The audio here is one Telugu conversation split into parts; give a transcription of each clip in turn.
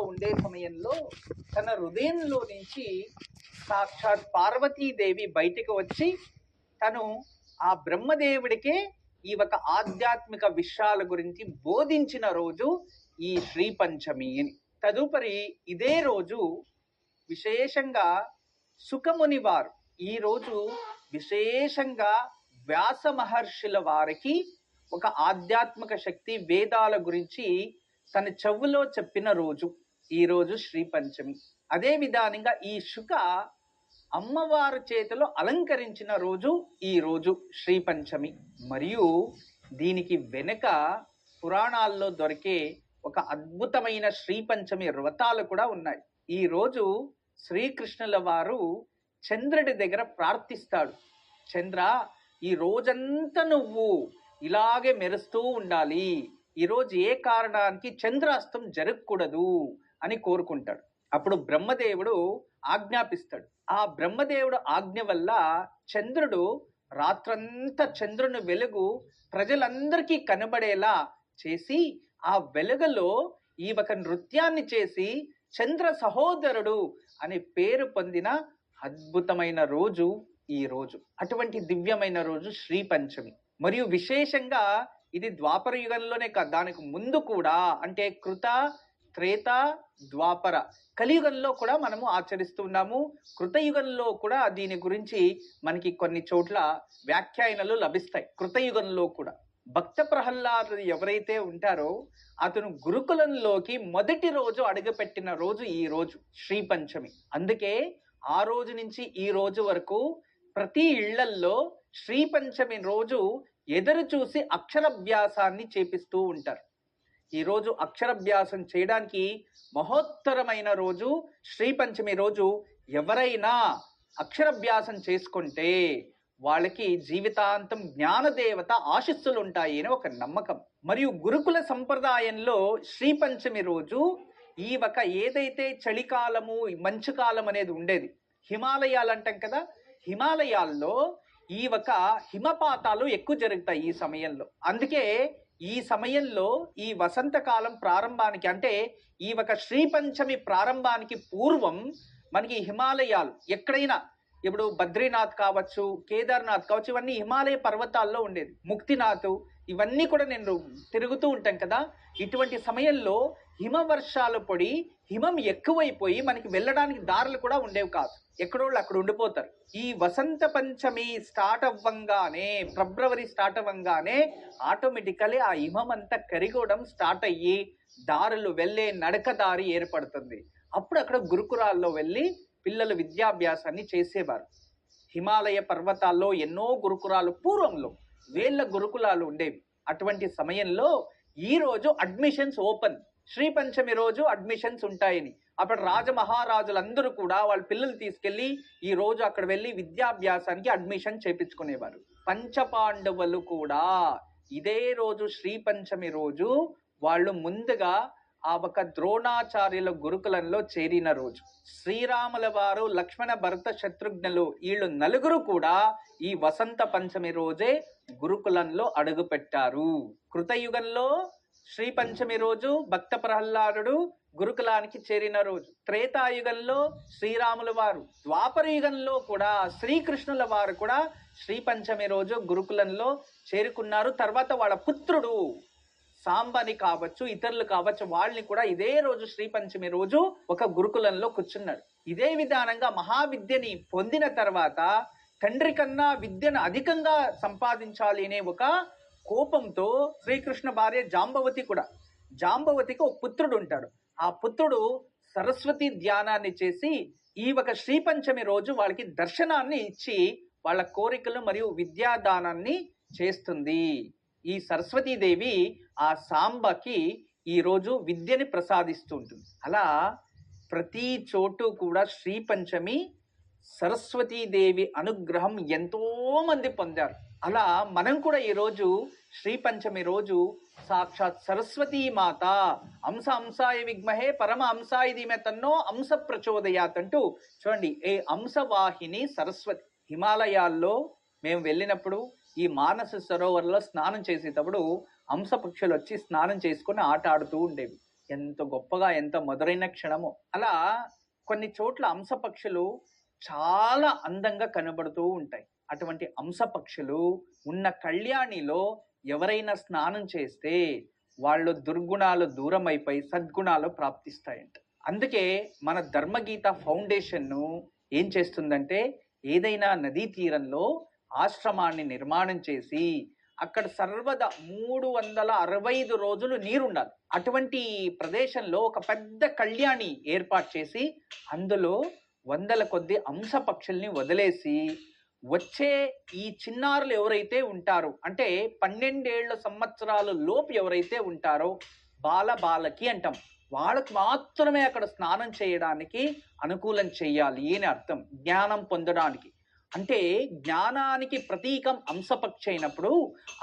ఉండే సమయంలో తన హృదయంలో నుంచి సాక్షాత్ పార్వతీదేవి బయటికి వచ్చి తను ఆ బ్రహ్మదేవుడికే ఈ ఒక ఆధ్యాత్మిక విషయాల గురించి బోధించిన రోజు ఈ శ్రీ పంచమి అని. తదుపరి ఇదే రోజు విశేషంగా సుఖముని వారు. ఈ రోజు విశేషంగా వ్యాస మహర్షుల వారికి ఒక ఆధ్యాత్మిక శక్తి వేదాల గురించి తన చెవులో చెప్పిన రోజు. ఈరోజు శ్రీ పంచమి. అదే విధానంగా ఈ శుక అమ్మవారు చేతిలో అలంకరించిన రోజు ఈ రోజు శ్రీ పంచమి. మరియు దీనికి వెనుక పురాణాల్లో దొరికే ఒక అద్భుతమైన శ్రీ పంచమి వ్రతాలు కూడా ఉన్నాయి. ఈ రోజు శ్రీకృష్ణుల వారు చంద్రుడి దగ్గర ప్రార్థిస్తాడు. చంద్ర ఈ రోజంతా నువ్వు ఇలాగే మెరుస్తూ ఉండాలి. ఈరోజు ఏ కారణానికి చంద్రాస్తం జరగకూడదు. అని కోరుకుంటాడు. అప్పుడు బ్రహ్మదేవుడు ఆజ్ఞాపిస్తాడు. ఆ బ్రహ్మదేవుడు ఆజ్ఞ వల్ల చంద్రుడు రాత్రంతా చంద్రుని వెలుగు ప్రజలందరికీ కనబడేలా చేసి ఆ వెలుగులో ఈ ఒక నృత్యాన్ని చేసి చంద్ర సహోదరుడు అనే పేరు పొందిన అద్భుతమైన రోజు ఈ రోజు. అటువంటి దివ్యమైన రోజు శ్రీ పంచమి. మరియు విశేషంగా ఇది ద్వాపర యుగంలోనే కాదు దానికి ముందు కూడా అంటే కృత త్రేత ద్వాపర కలియుగంలో కూడా మనము ఆచరిస్తూ ఉన్నాము కృతయుగంలో కూడా దీని గురించి మనకి కొన్ని చోట్ల వ్యాఖ్యానాలు లభిస్తాయి. కృతయుగంలో కూడా భక్త ప్రహ్లాదుడు ఎవరైతే ఉంటారో అతను గురుకులంలోకి మొదటి రోజు అడుగుపెట్టిన రోజు ఈ రోజు శ్రీ పంచమి. అందుకే ఆ రోజు నుంచి ఈ రోజు వరకు ప్రతి ఇళ్ళల్లో శ్రీ పంచమి రోజు ఎదురు చూసి అక్షరాభ్యాసాన్ని చేపిస్తూ ఉంటారు. ఈరోజు అక్షరభ్యాసం అక్షరాభ్యాసం చేయడానికి మహోత్తరమైన రోజు శ్రీ పంచమి రోజు. ఎవరైనా అక్షరాభ్యాసం చేసుకుంటే వాళ్ళకి జీవితాంతం జ్ఞానదేవత ఆశస్సులు ఉంటాయి అని ఒక నమ్మకం. మరియు గురుకుల సంప్రదాయంలో శ్రీ పంచమి రోజు ఈ ఒక ఏదైతే చలికాలము మంచు కాలం అనేది ఉండేది హిమాలయాలు అంటాం కదా హిమాలయాల్లో ఈ ఒక హిమపాతాలు ఎక్కువ జరుగుతాయి ఈ సమయంలో. అందుకే ఈ సమయంలో ఈ వసంతకాలం ప్రారంభానికి అంటే ఈ ఒక శ్రీ పంచమి ప్రారంభానికి పూర్వం మనకి హిమాలయాలు ఎక్కడైనా ఇప్పుడు బద్రీనాథ్ కావచ్చు కేదార్నాథ్ కావచ్చు ఇవన్నీ హిమాలయ పర్వతాల్లో ఉండేది ముక్తినాథ్ ఇవన్నీ కూడా నేను తిరుగుతూ ఉంటాం కదా. ఇటువంటి సమయంలో హిమవర్షాలు పడి హిమం ఎక్కువైపోయి మనకి వెళ్ళడానికి దారులు కూడా ఉండేవి కాదు. ఎక్కడోళ్ళు అక్కడ ఉండిపోతారు. ఈ వసంత పంచమి స్టార్ట్ అవ్వంగానే ఫిబ్రవరి స్టార్ట్ అవ్వంగానే ఆటోమేటికలీ ఆ హిమం అంతా కరిగోవడం స్టార్ట్ అయ్యి దారులు వెళ్ళే నడక దారి ఏర్పడుతుంది. అప్పుడు అక్కడ గురుకురాల్లో వెళ్ళి పిల్లలు విద్యాభ్యాసాన్ని చేసేవారు. హిమాలయ పర్వతాల్లో ఎన్నో గురుకురాలు పూర్వంలో వేళ్ళ గురుకులాలు ఉండేవి. అటువంటి సమయంలో ఈరోజు అడ్మిషన్స్ ఓపెన్. శ్రీ పంచమి రోజు అడ్మిషన్స్ ఉంటాయని. అప్పుడు రాజమహారాజులందరూ కూడా వాళ్ళ పిల్లలు తీసుకెళ్ళి ఈ రోజు అక్కడ వెళ్ళి విద్యాభ్యాసానికి అడ్మిషన్ చేపించుకునేవారు. పంచపాండవులు కూడా. ఇదే రోజు శ్రీ పంచమి రోజు వాళ్ళు ముందుగా ఆ ఒక ద్రోణాచార్యుల గురుకులంలో చేరిన రోజు. శ్రీరాముల వారు లక్ష్మణ భరత శత్రుఘ్నులు వీళ్ళు నలుగురు కూడా ఈ వసంత పంచమి రోజే గురుకులంలో అడుగుపెట్టారు. కృతయుగంలో శ్రీ పంచమి రోజు భక్త ప్రహ్లాదుడు గురుకులానికి చేరిన రోజు. త్రేతాయుగంలో శ్రీరాముల వారు ద్వాపరయుగంలో కూడా శ్రీకృష్ణుల వారు కూడా శ్రీ పంచమి రోజు గురుకులంలో చేరుకున్నారు. తర్వాత వాళ్ళ పుత్రుడు సాంబని కావచ్చు ఇతరులు కావచ్చు వాళ్ళని కూడా ఇదే రోజు శ్రీ పంచమి రోజు ఒక గురుకులంలో కూర్చున్నాడు ఇదే విధానంగా మహావిద్యని పొందిన తర్వాత తండ్రి కన్నా విద్యను అధికంగా సంపాదించాలి అనే ఒక కోపంతో శ్రీకృష్ణ భార్య జాంబవతి కూడా. జాంబవతికి ఒక పుత్రుడు ఉంటాడు. ఆ పుత్రుడు సరస్వతి ధ్యానాన్ని చేసి ఈ ఒక శ్రీ పంచమి రోజు వాళ్ళకి దర్శనాన్ని ఇచ్చి వాళ్ళ కోరికలు మరియు విద్యాదానాన్ని చేస్తుంది. ఈ సరస్వతీదేవి ఆ సాంబకి ఈరోజు విద్యని ప్రసాదిస్తూ ఉంటుంది. అలా ప్రతి చోటు కూడా శ్రీపంచమి సరస్వతీదేవి అనుగ్రహం ఎంతోమంది పొందారు. అలా మనం కూడా ఈరోజు శ్రీ పంచమి రోజు సాక్షాత్ సరస్వతీ మాత అంశ అంశాయ విగ్మహే పరమ అంశాయ ధీమే తన్నో అంశ ప్రచోదయాత్ అంటూ చూడండి ఏ అంశవాహిని సరస్వతి హిమాలయాల్లో మేము వెళ్ళినప్పుడు ఈ మానస సరోవర్లో స్నానం చేసేటప్పుడు అంశ పక్షులు వచ్చి స్నానం చేసుకుని ఆట ఆడుతూ ఉండేవి. ఎంత గొప్పగా ఎంత మధురైన క్షణము. అలా కొన్ని చోట్ల అంశపక్షులు చాలా అందంగా కనబడుతూ ఉంటాయి. అటువంటి అంశపక్షులు ఉన్న కళ్యాణిలో ఎవరైనా స్నానం చేస్తే వాళ్ళు దుర్గుణాలు దూరం అయిపోయి సద్గుణాలు ప్రాప్తిస్తాయంట. అందుకే మన ధర్మగీత ఫౌండేషన్ను ఏం చేస్తుందంటే ఏదైనా నదీ తీరంలో ఆశ్రమాన్ని నిర్మాణం చేసి అక్కడ సర్వదా మూడు వందల అరవై ఐదు రోజులు నీరుండాలి. అటువంటి ప్రదేశంలో ఒక పెద్ద కళ్యాణి ఏర్పాటు చేసి అందులో వందల కొద్ది అంశ పక్షుల్ని వదిలేసి వచ్చే ఈ చిన్నారులు ఎవరైతే ఉంటారో అంటే పన్నెండేళ్ళ సంవత్సరాల లోపు ఎవరైతే ఉంటారో బాల బాలకి అంటాం. వాళ్ళకు మాత్రమే అక్కడ స్నానం చేయడానికి అనుకూలం చేయాలి అని అర్థం జ్ఞానం పొందడానికి. అంటే జ్ఞానానికి ప్రతీకం అంశపక్షి అయినప్పుడు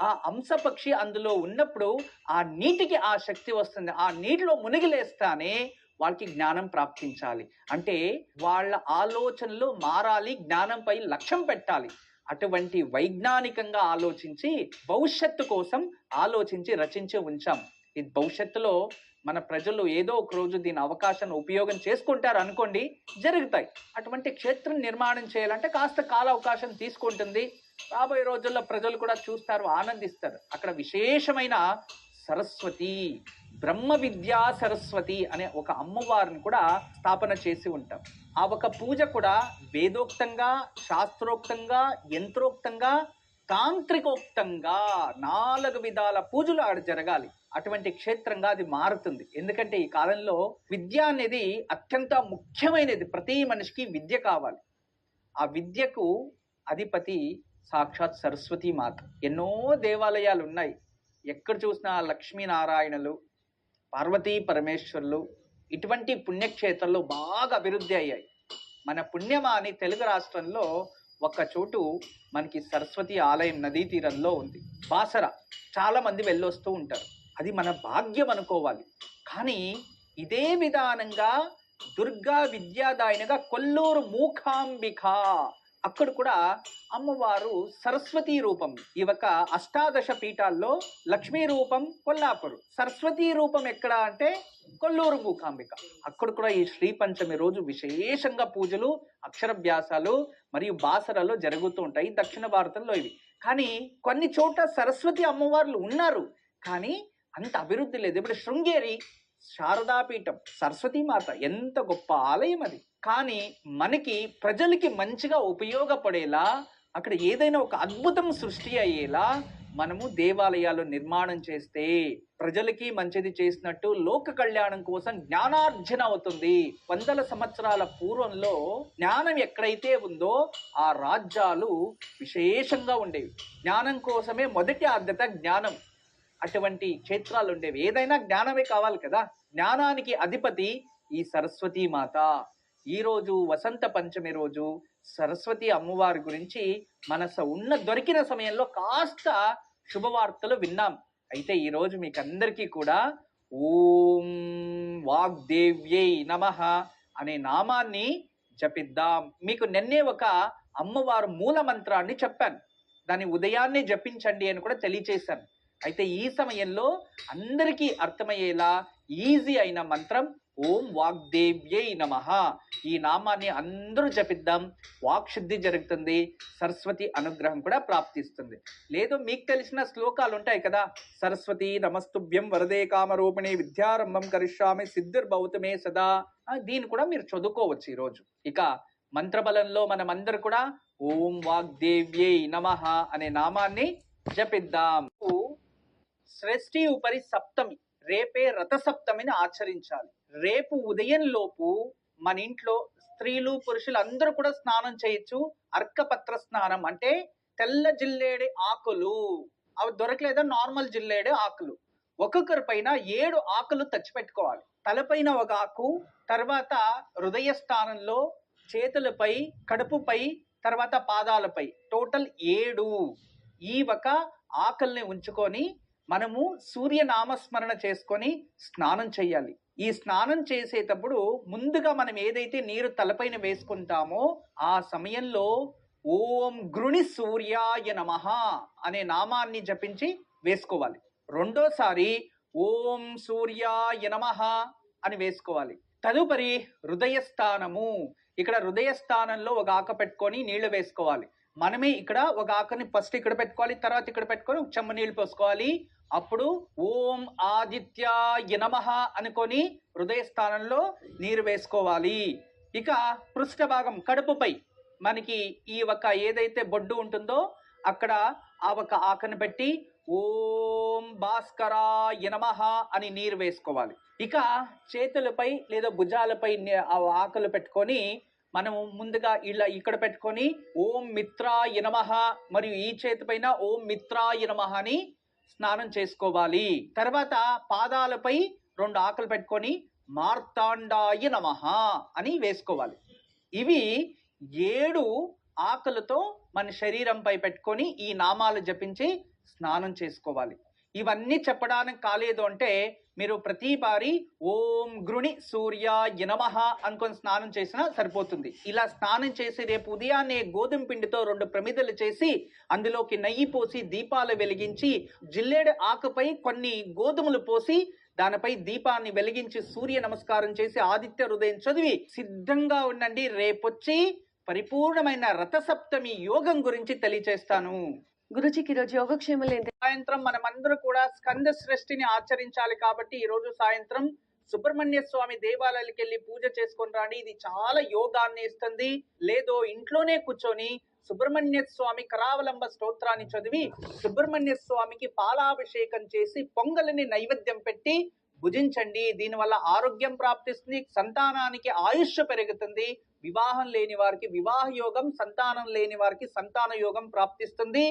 ఆ అంశపక్షి అందులో ఉన్నప్పుడు ఆ నీటికి ఆ శక్తి వస్తుంది. ఆ నీటిలో మునిగిలేస్తానే వాళ్ళకి జ్ఞానం ప్రాప్తించాలి. అంటే వాళ్ళ ఆలోచనలు మారాలి జ్ఞానంపై లక్ష్యం పెట్టాలి. అటువంటి వైజ్ఞానికంగా ఆలోచించి భవిష్యత్తు కోసం ఆలోచించి రచించి ఉంచాం. ఇది భవిష్యత్తులో మన ప్రజలు ఏదో ఒక రోజు దీని అవకాశాన్ని ఉపయోగం చేసుకుంటారు అనుకోండి జరుగుతాయి. అటువంటి క్షేత్రం నిర్మాణం చేయాలంటే కాస్త కాల అవకాశం తీసుకుంటుంది. రాబోయే రోజుల్లో ప్రజలు కూడా చూస్తారు ఆనందిస్తారు. అక్కడ విశేషమైన సరస్వతి బ్రహ్మ విద్యా సరస్వతి అనే ఒక అమ్మవారిని కూడా స్థాపన చేసి ఉంటాం. ఆ ఒక పూజ కూడా వేదోక్తంగా శాస్త్రోక్తంగా యంత్రోక్తంగా తాంత్రికోక్తంగా నాలుగు విధాల పూజలు ఆడ జరగాలి. అటువంటి క్షేత్రంగా అది మారుతుంది. ఎందుకంటే ఈ కాలంలో విద్య అనేది అత్యంత ముఖ్యమైనది. ప్రతి మనిషికి విద్య కావాలి. ఆ విద్యకు అధిపతి సాక్షాత్ సరస్వతి మాత. ఎన్నో దేవాలయాలు ఉన్నాయి. ఎక్కడ చూసినా లక్ష్మీనారాయణలు పార్వతీ పరమేశ్వర్లు ఇటువంటి పుణ్యక్షేత్రాలు బాగా అభివృద్ధి అయ్యాయి. మన పుణ్యమా అని తెలుగు రాష్ట్రంలో ఒక్క చోటు మనకి సరస్వతి ఆలయం నదీ తీరంలో ఉంది. బాసర. చాలా మంది వెళ్ళొస్తూ ఉంటారు. అది మన భాగ్యం అనుకోవాలి. కానీ ఇదే విధానంగా దుర్గా విద్యాదాయనగా కొల్లూరు మూకాంబిక అక్కడ కూడా అమ్మవారు సరస్వతి రూపం ఈ యొక్క అష్టాదశ పీఠాల్లో లక్ష్మీ రూపం కొల్లాపూర్. సరస్వతి రూపం ఎక్కడ అంటే కొల్లూరు మూకాంబిక అక్కడ కూడా ఈ శ్రీ పంచమి రోజు విశేషంగా పూజలు అక్షరభ్యాసాలు మరియు బాసరలో జరుగుతూ ఉంటాయి దక్షిణ భారతంలో ఇవి. కానీ కొన్ని చోట్ల సరస్వతి అమ్మవార్లు ఉన్నారు. కానీ అంత అభివృద్ధి లేదు. ఇప్పుడు శృంగేరి శారదాపీఠం సరస్వతి మాత ఎంత గొప్ప ఆలయం అది. కానీ మనకి ప్రజలకి మంచిగా ఉపయోగపడేలా అక్కడ ఏదైనా ఒక అద్భుతం సృష్టి అయ్యేలా మనము దేవాలయాలు నిర్మాణం చేస్తే ప్రజలకి మంచిది చేసినట్టు లోక కళ్యాణం కోసం జ్ఞానార్జన అవుతుంది. వందల సంవత్సరాల పూర్వంలో జ్ఞానం ఎక్కడైతే ఉందో ఆ రాజ్యాలు విశేషంగా ఉండేవి. జ్ఞానం కోసమే మొదటి ఆద్యత జ్ఞానం. అటువంటి క్షేత్రాలు ఉండేవి. ఏదైనా జ్ఞానమే కావాలి కదా. జ్ఞానానికి అధిపతి ఈ సరస్వతీ మాత. ఈరోజు వసంత పంచమి రోజు సరస్వతి అమ్మవారి గురించి మనసు ఉన్న దొరికిన సమయంలో కాస్త శుభవార్తలు విన్నాం. అయితే ఈరోజు మీకు అందరికీ కూడా ఓం వాగ్దేవ్యై నమః అనే నామాన్ని జపిద్దాం. మీకు నిన్నే ఒక అమ్మవారు మూల మంత్రాన్ని చెప్పాను. దాన్ని ఉదయాన్నే జపించండి అని కూడా తెలియచేశాను. అయితే ఈ సమయంలో అందరికీ అర్థమయ్యేలా ఈజీ అయిన మంత్రం ఓం వాగ్దేవ్యై నమ. ఈ నామాన్ని అందరూ జపిద్దాం. వాక్శుద్ధి జరుగుతుంది. సరస్వతి అనుగ్రహం కూడా ప్రాప్తిస్తుంది. లేదు మీకు తెలిసిన శ్లోకాలు ఉంటాయి కదా? సరస్వతి నమస్తుభ్యం వరదే కామరూపిణి విద్యారంభం కరిష్యామి సిద్ధిర్భౌతమే సదా. దీన్ని కూడా మీరు చదువుకోవచ్చు ఈరోజు. ఇక మంత్రబలంలో మనమందరూ కూడా ఓం వాగ్దేవ్యై నమ అనే నామాన్ని జపిద్దాం. సృష్టి ఉపరి సప్తమి. రేపే రథసప్తమిని ఆచరించాలి. రేపు ఉదయం లోపు మన ఇంట్లో స్త్రీలు పురుషులు అందరూ కూడా స్నానం చేయొచ్చు. అర్కపత్ర స్నానం అంటే తెల్ల జిల్లేడి ఆకులు. అవి దొరకలేదా? నార్మల్ జిల్లేడి ఆకులు. ఒక్కొక్కరి పైన ఏడు ఆకులు తెచ్చిపెట్టుకోవాలి. తలపైన ఒక ఆకు తర్వాత హృదయ స్థానంలో చేతులపై కడుపుపై తర్వాత పాదాలపై. టోటల్ ఏడు. ఈ ఒక ఆకల్ని ఉంచుకొని మనము సూర్య నామస్మరణ చేసుకొని స్నానం చేయాలి. ఈ స్నానం చేసేటప్పుడు ముందుగా మనం ఏదైతే నీరు తలపైన వేసుకుంటామో ఆ సమయంలో ఓం గృణి సూర్యాయ నమ అనే నామాన్ని జపించి వేసుకోవాలి. రెండోసారి ఓం సూర్యాయ నమ అని వేసుకోవాలి. తదుపరి హృదయ స్థానము ఇక్కడ హృదయ స్థానంలో ఒక ఆక పెట్టుకొని నీళ్ళు వేసుకోవాలి. మనమే ఇక్కడ ఒక ఆకని ఫస్ట్ ఇక్కడ పెట్టుకోవాలి తర్వాత ఇక్కడ పెట్టుకొని ఒక చెమ్మ నీళ్ళు పోసుకోవాలి. అప్పుడు ఓం ఆదిత్య నమః అనుకొని హృదయ స్థానంలో నీరు వేసుకోవాలి. ఇక పృష్ఠ భాగం కడుపుపై మనకి ఈ ఒక ఏదైతే బొడ్డు ఉంటుందో అక్కడ ఆ ఒక ఆకను పెట్టి ఓం భాస్కరా నమః అని నీరు వేసుకోవాలి. ఇక చేతులపై లేదా భుజాలపై ఆ ఆకలు పెట్టుకొని మనము ముందుగా ఇలా ఇక్కడ పెట్టుకొని ఓం మిత్రాయ నమః మరియు ఈ చేతి పైన ఓం మిత్రాయ నమః అని స్నానం చేసుకోవాలి. తర్వాత పాదాలపై రెండు ఆకలు పెట్టుకొని మార్తాండాయ నమః అని వేసుకోవాలి. ఇవి ఏడు ఆకలతో మన శరీరంపై పెట్టుకొని ఈ నామాలు జపించి స్నానం చేసుకోవాలి. ఇవన్నీ చెప్పడానికి కాలేదు అంటే మీరు ప్రతి బారి ఓం గృణి సూర్య యనమహ అనుకొని స్నానం చేసినా సరిపోతుంది. ఇలా స్నానం చేసి రేపు ఉదయాన్నే గోధుమ పిండితో రెండు ప్రమిదలు చేసి అందులోకి నెయ్యి పోసి దీపాలు వెలిగించి జిల్లేడు ఆకుపై కొన్ని గోధుమలు పోసి దానిపై దీపాన్ని వెలిగించి సూర్య నమస్కారం చేసి ఆదిత్య హృదయం చదివి సిద్ధంగా ఉండండి. రేపొచ్చి పరిపూర్ణమైన రథసప్తమి యోగం గురించి తెలియచేస్తాను. గురుజీకి ఈరోజు యోగక్షేమాలు ఏంటి? సాయంత్రం మనమందరూ కూడా స్కంద సృష్టిని ఆచరించాలి కాబట్టి ఈ రోజు సాయంత్రం సుబ్రహ్మణ్య స్వామి దేవాలయాలకు వెళ్ళి పూజ చేసుకొని రాండి. ఇది చాలా యోగాన్ని ఇస్తుంది. లేదో ఇంట్లోనే కూర్చొని సుబ్రహ్మణ్య స్వామి కరావలంబ స్తోత్రాన్ని చదివి సుబ్రహ్మణ్య స్వామికి పాలాభిషేకం చేసి పొంగలిని నైవేద్యం పెట్టి భుజించండి. దీనివల్ల ఆరోగ్యం ప్రాప్తిస్తుంది సంతానానికి ఆయుష్ పెరుగుతుంది. వివాహం లేని వారికి వివాహ యోగం సంతానం లేని వారికి సంతాన యోగం ప్రాప్తిస్తుంది.